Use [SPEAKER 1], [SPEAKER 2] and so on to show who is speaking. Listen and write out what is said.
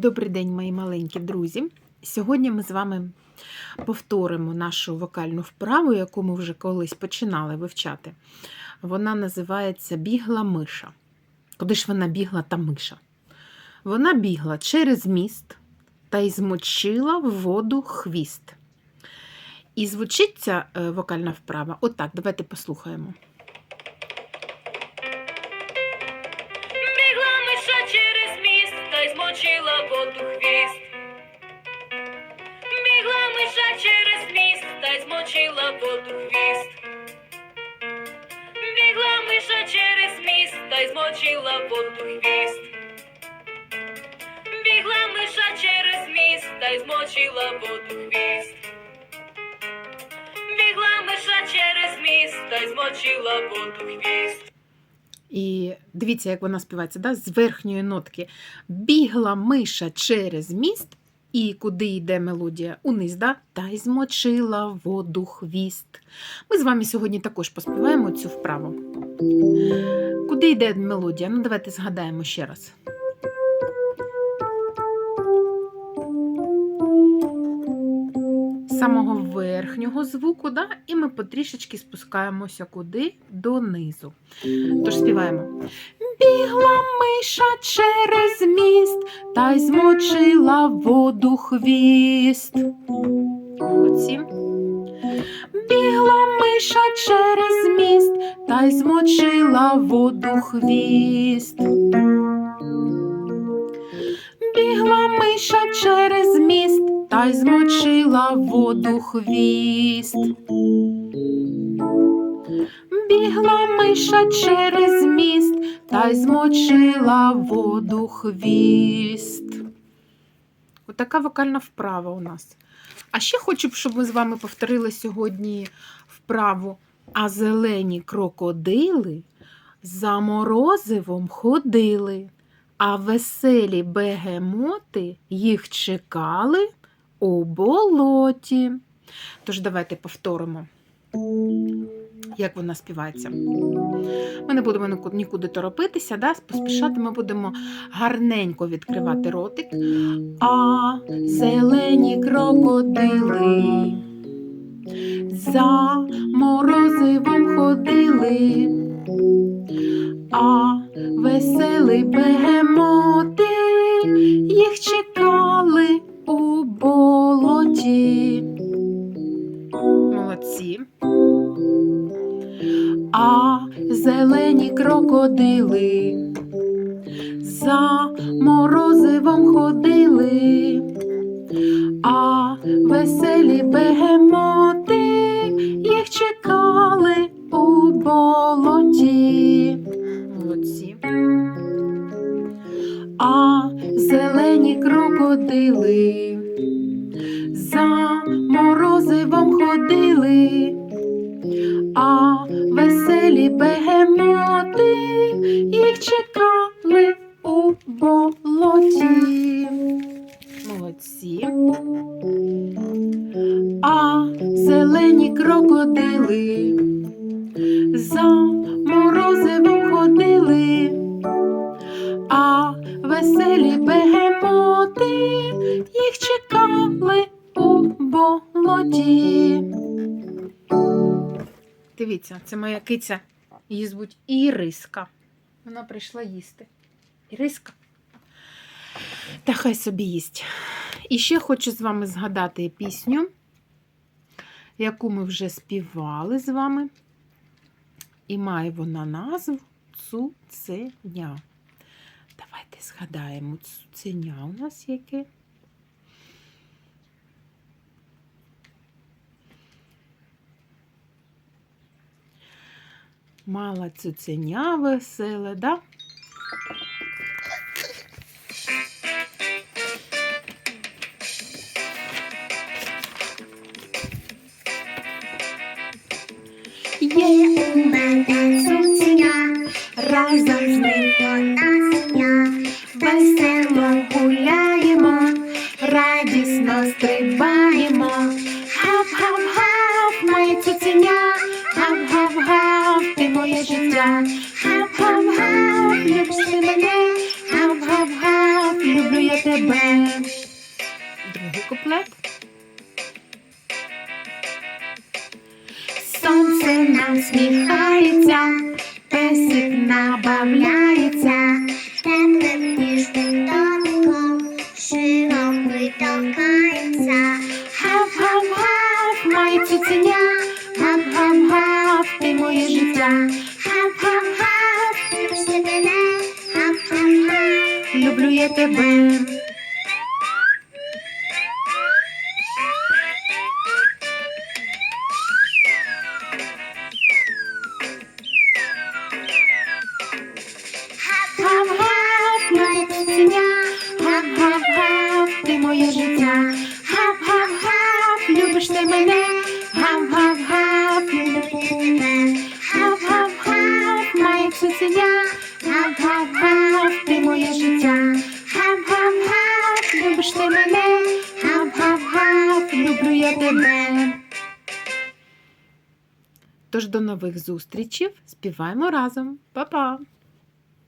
[SPEAKER 1] Добрий день, мої маленькі друзі. Сьогодні ми з вами повторимо нашу вокальну вправу, яку ми вже колись починали вивчати. Вона називається Бігла миша. Куди ж вона бігла та миша? Вона бігла через міст та й змочила в воду хвіст. І звучить ця е, вокальна вправа. Отак, давайте послухаємо.
[SPEAKER 2] Й воду хвіст. Бігла миша через міст та й змочила воду хвіст. Бігла миша через міст та й змочила воду хвіст. Бігла миша через міст та й змочила воду хвіст.
[SPEAKER 1] І дивіться, як вона співається, да? з верхньої нотки. Бігла миша через міст, і куди йде мелодія? Униз, да? та й змочила воду хвіст. Ми з вами сьогодні також поспіваємо цю вправу. Куди йде мелодія? Ну, давайте згадаємо ще раз. З самого верхнього звуку, да? і ми потрішечки спускаємося куди? Донизу. Тож співаємо. Бігла миша через міст та й змочила воду хвіст. Молодці. Бігла миша через міст та й змочила воду хвіст. Бігла миша через міст та й змочила воду хвіст. Бігла миша через міст та й змочила воду хвіст. Отака вокальна вправа у нас. А ще хочу, б, щоб ми з вами повторили сьогодні вправу. А зелені крокодили за морозивом ходили, а веселі бегемоти їх чекали у болоті. Тож давайте повторимо як вона співається. Ми не будемо нікуди- торопитися, да? поспішати ми будемо гарненько відкривати ротик. А зелені крокодили за морозивом ходили, а веселі бегемоти їх чекали зелені крокодили за морозивом ходили, а веселі бегемоти їх чекали у болоті. Молодці. А зелені крокодили веселі бегемоти їх чекали у болоті. Молодці. А зелені крокодили за Дивіться, це моя киця. Її звуть Іриска. Вона прийшла їсти. Іриска. Та хай собі їсть. І ще хочу з вами згадати пісню, яку ми вже співали з вами. І має вона назву Цуценя. Давайте згадаємо цуценя у нас яке. Мала цуценя веселе, да?
[SPEAKER 3] Є у мене цуценя, разом я. Гав-гав-гав, любиш ти
[SPEAKER 1] мене.
[SPEAKER 4] Другий куплет.
[SPEAKER 1] Сонце насміхається, песик набавляється,
[SPEAKER 4] темним я тебе.
[SPEAKER 1] Гав-гав, моя цуценя, гав-гав-гав, ти моє життя. Любиш ти мене, гав-гав-гав, люблю я тебе.
[SPEAKER 4] Тож до нових зустрічей. Співаємо разом. Па-па!